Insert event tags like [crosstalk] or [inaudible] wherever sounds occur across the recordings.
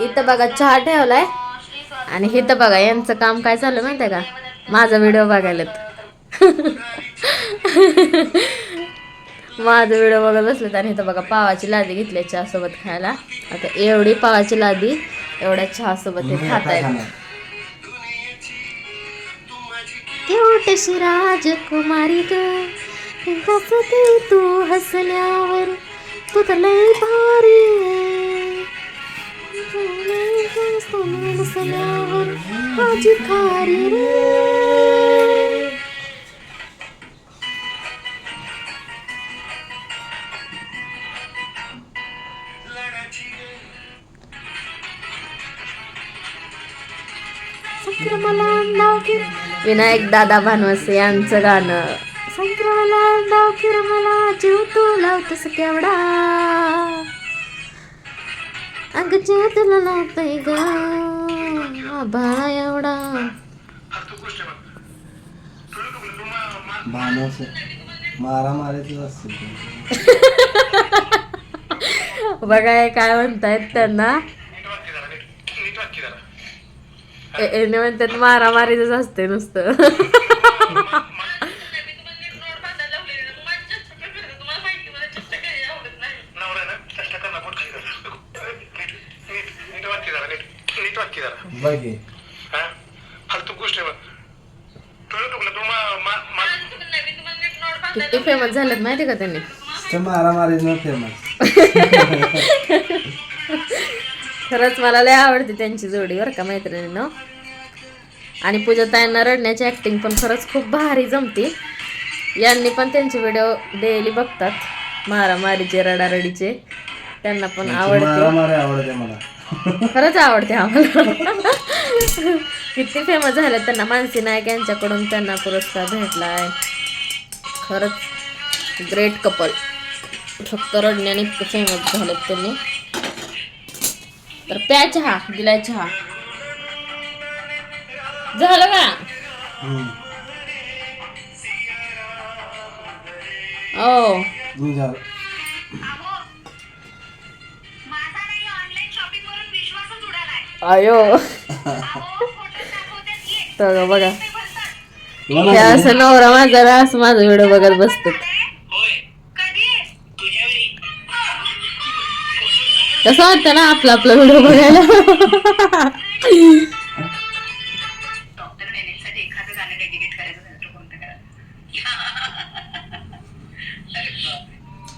इथं बघा चहा ठेवलाय. आणि इथं बघा यांचं काम काय चाललं माहितीये का? माझा व्हिडिओ बघायलात. माझा व्हिडिओ बघत बसलेत आणि इथं बघा पावाची लादी घेतली चहा सोबत खायला. आता एवढी पावाची लादी एवढ्या चहा सोबत हे खात आहेत राजकुमारी तू हसल्यावर तू तर लय भारी विनायक दादा भानवसे यांचं गाणं. संक्रमला नाव किर मला जीव तू लावतस केवढा. अग तुला लावतय ग. बाळा एवढा. मारा मारायचं असतं. बघा काय म्हणतायत त्यांना. म्हणतात मारामारीच असते नुसतं. बघ हे. फालतू गोष्ट आहे बघ. तुला? चुकलं तू मा- मा- मा- किती फेमस झालेत माहिती का त्यांनी? तर मारा मारीनं फेमस खरंच मला लय आवडते त्यांची जोडी बरं का मैत्रिणीनं. आणि पूजा ताईंना रडण्याची ॲक्टिंग पण खरंच खूप भारी जमते. यांनी पण त्यांचे व्हिडिओ डेली बघतात मारामारीचे रडारडीचे. त्यांना पण आवडते. मारी आवडते मला. खरंच आवडते आम्हाला. किती फेमस झाले त्यांना. मानसी नाईक यांच्याकडून त्यांना पुरस्कार भेटलाय. खरंच ग्रेट कपल फक्त रडण्याने इतकं फेमस झालेत त्यांनी तर प्या चहा दिलाय चहा. झालं का. ओ आयो. [laughs] तर बघा. हे असं नवरा माझा असं माझा व्हिडिओ बघत बसतात कसं वाटतं ना आपला आपला व्हिडिओ बघायला? [laughs]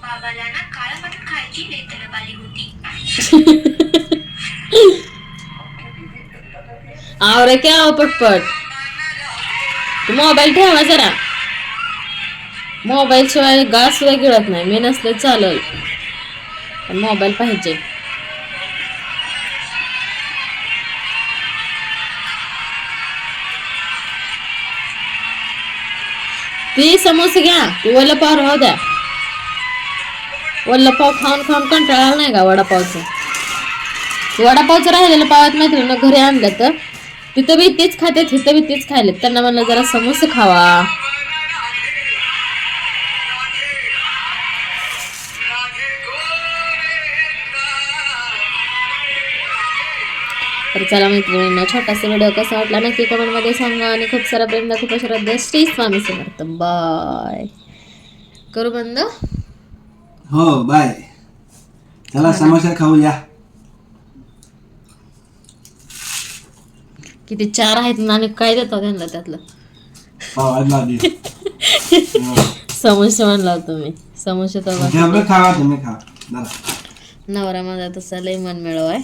बाबाला ना काळं मटण खायची आवरे क्या आव पटपट? तू मोबाईल ठेवा जरा. मोबाईल शिवाय गास सुद्धा गिळत नाही मी नसले चालल. पण मोबाईल पाहिजे. ती समोसे घ्या ती वल्लपाव राहू द्या. वल्लपाव खाऊन खाऊन कंटाळा नाही का वडापावचं? वडापावचं राहिलेलं पावात मैत्रिणी घरी आणलं तर? तिथं बी तेच खाते तिथं बी तेच खायले. त्यांना म्हणलं जरा समोसे खावा. तर चला मैत्रिणींना छोटासा व्हिडिओ कसा वाटला नक्की कमेंटमध्ये सांगा आणि खूप सारा प्रेम खूप श्रद्धा श्री स्वामी समर्थ. बाय करू बंद? हो बाय चला समोसा खाऊ या किती चार आहेत ना आणि काय देतो त्यांना त्यातलं? [laughs] समोसे म्हणला तुम्ही. समोसे तर नवरा माझा तसा लय मन मिळव आहे.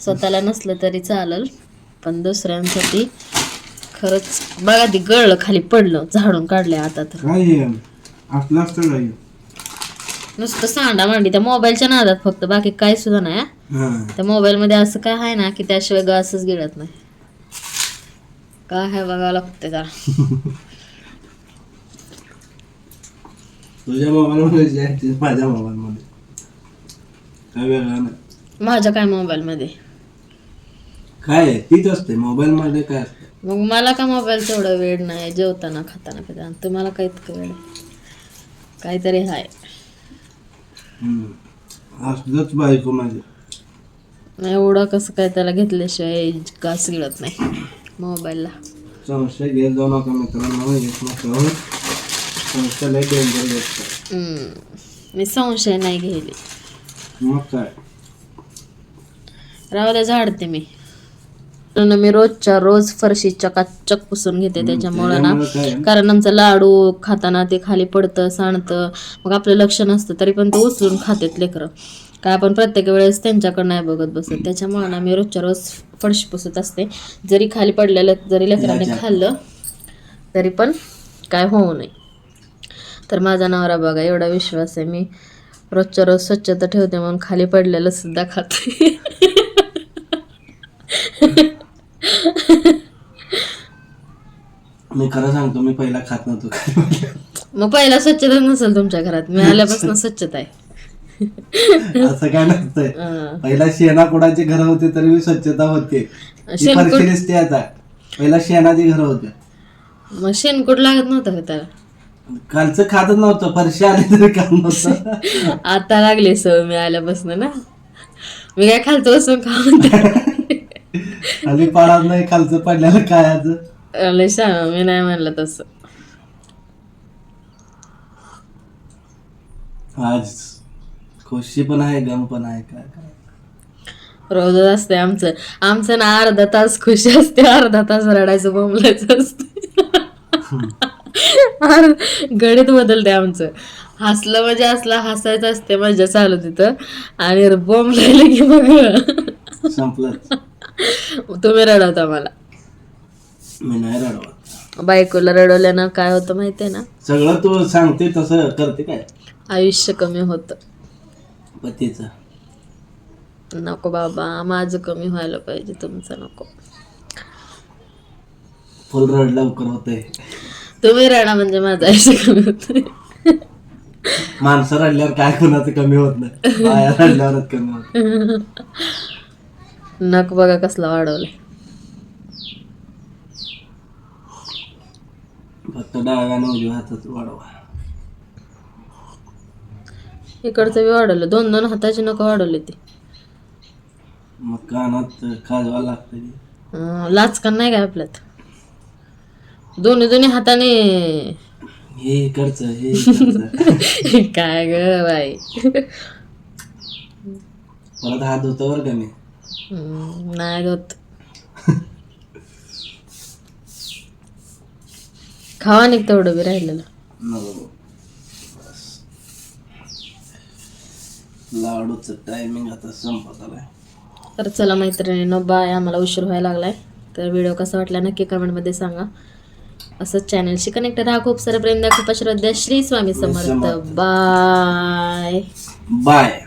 स्वतःला नसलं तरी चालल पण दुसऱ्यांसाठी खरंच बघा ती गळलं खाली पडलं झाडून काढले आता तर. नुसतं सांडा मांडी त्या मोबाईलच्या नादात फक्त बाकी काय सुद्धा नाही त्या मोबाईलमध्ये असं काय आहे ना की त्याशिवाय गासच गिळत नाही. काय आहे बघावं लागतं जरा तुझ्या मोबाईल मध्ये माझ्या मोबाईल मध्ये काय वेगळं नाही माझ्या काय मोबाईलमध्ये काय आहे? तीच असते मोबाईल मध्ये काय असते मग मला का मोबाईल तेवढा वेळ नाही जेवताना खाताना पिताना तुम्हाला काय इतकं वेळ? काहीतरी हम्म. असलंच बायको माझी एवढं कसं काय त्याला घेतल्याशिवाय घास गिळत नाही मोबाईलला. संशय घेत जाऊ नका मित्रांनो नका संशय लय डेंजर गोष्ट हम्म. मी संशय नाही घ्यायले मग काय? राहू द्या झाडते मी. आणि मी रोजच्या रोज फरशी चकाचक पुसून घेते त्याच्यामुळं ना. त्यामुळे काय? कारण आमचं लाडू खाताना ते खाली पडतं सांडतं. मग आपलं लक्ष नसतं तरी पण ते उचलून खातेत लेकरं. काय आपण प्रत्येक वेळेस त्यांच्याकडं नाही बघत बसत. त्याच्यामुळं ना मी रोजच्या रोज फरशी पुसत असते. जरी खाली पडलेलं जरी लेकरांनी खाल्लं तरी पण काय होऊ नये. तर माझा नवरा बघा एवढा विश्वास आहे मी. रोजच्या रोज स्वच्छता ठेवते म्हणून खाली पडलेलं सुद्धा खाते. मी खरं सांगतो मी पहिला खात नव्हतो. मग पहिला स्वच्छता नसेल तुमच्या घरात. मी आल्यापासून स्वच्छता आहे. [laughs] असं काय नसतंय. पहिला शेणा कुणाची घर होते तरी मी स्वच्छता होते. आता. पहिला शेणाची घर होते मग शेणकूट लागत नव्हतं त्याला? कालचं खातच नव्हतं फरशी आली तरी खात नव्हतं. [laughs] आता लागली सवय मी आल्यापासून ना. मी काय खालचं बसून खाऊन [laughs] आणि पाडात नाही खालचं पडलेलं काय आज लय मी नाही म्हणलं तसं. आज खुशी पण आहे गम पण आहे काय काय रोजच असते आमचं. आमचं ना अर्धा तास खुशी असते अर्धा तास रडायचं बोंबलायचं असते. गणित बदलते आमचं. हसलं म्हणजे असलं हसायचं असते मजा चालू तिथं. आणि बोंबलायला की मग संपलं तुम्ही रडवता मला. मी नाही रडवत. बायकोला रडवल्यानं काय होतं माहितीये ना? सगळं तू सांगते तसं करते काय? आयुष्य कमी होतं. पतीचं नको बाबा माझं कमी व्हायला पाहिजे तुमचं नको. फुल रड लवकर होते तुम्ही रडा म्हणजे माझं आयुष्य कमी होतं माणसं रडल्यावर काय कुणाचं कमी होत नाही? बाया रडल्यावरच कमी होत. नक बघा कसला वाढवलाय. फक्त डाव्या आणि उजव्या हातात वाढवा. इकडचं बी वाढवलं. दोन दोन हाताची नक वाढवली ती. मग कानात खाजवा लागतं अं, लाचकन नाही काय आपल्यात? दोन्ही दोन्ही हाताने हे इकडचं हे इकडचं. [laughs] काय ग बाई? परत हात बरं का मी? हम्म, नाही होत [laughs] खावा निघ तेवढं बी राहिलेलं. नको. लाडूचं टायमिंग आता संपत आलाय. तर चला मैत्रिणीनं बाय आम्हाला उशीर व्हायला लागलाय. तर व्हिडिओ कसा वाटला नक्की कमेंटमध्ये सांगा. असंच चॅनलशी कनेक्ट राहा. खूप सारं प्रेम द्या. खूप श्रद्धा. श्री स्वामी समर्थ. समर्थ. Bye bye